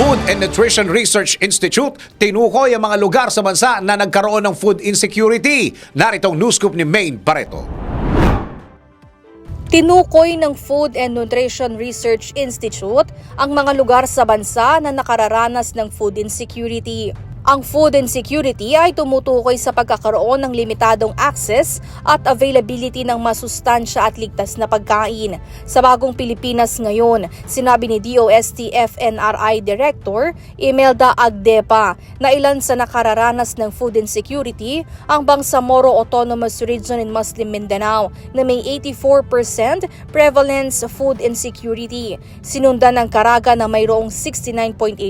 Food and Nutrition Research Institute tinukoy ang mga lugar sa bansa na nagkaroon ng food insecurity. Naritong news scoop ni Maine Barreto. Tinukoy ng Food and Nutrition Research Institute ang mga lugar sa bansa na nakararanas ng food insecurity. Ang food insecurity ay tumutukoy sa pagkakaroon ng limitadong access at availability ng masustansya at ligtas na pagkain. Sa bagong Pilipinas ngayon, sinabi ni DOST FNRI Director Imelda Agdepa na ilan sa nakararanas ng food insecurity ang Bangsamoro Autonomous Region in Muslim Mindanao na may 84% prevalence food insecurity. Sinundan ng Caraga na mayroong 69.8%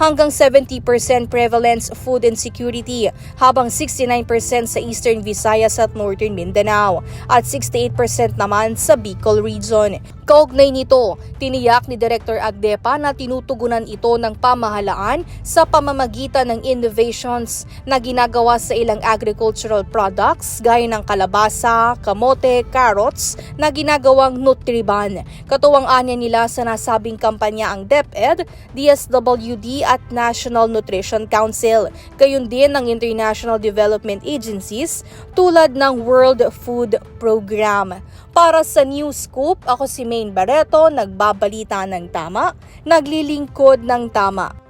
hanggang 70% prevalence food insecurity habang 69% sa Eastern Visayas at Northern Mindanao at 68% naman sa Bicol Region. Kaugnay nito, tiniyak ni Director Agdepa na tinutugunan ito ng pamahalaan sa pamamagitan ng innovations na ginagawa sa ilang agricultural products gaya ng kalabasa, kamote, carrots na ginagawang Nutriban. Katuwang anya nila sa nasabing kampanya ang DepEd, DSWD at National Nutrition Council. Gayon din ng international development agencies tulad ng World Food Program. Para sa News Scoop, ako si Maine Barreto, nagbabalita ng tama, naglilingkod ng tama.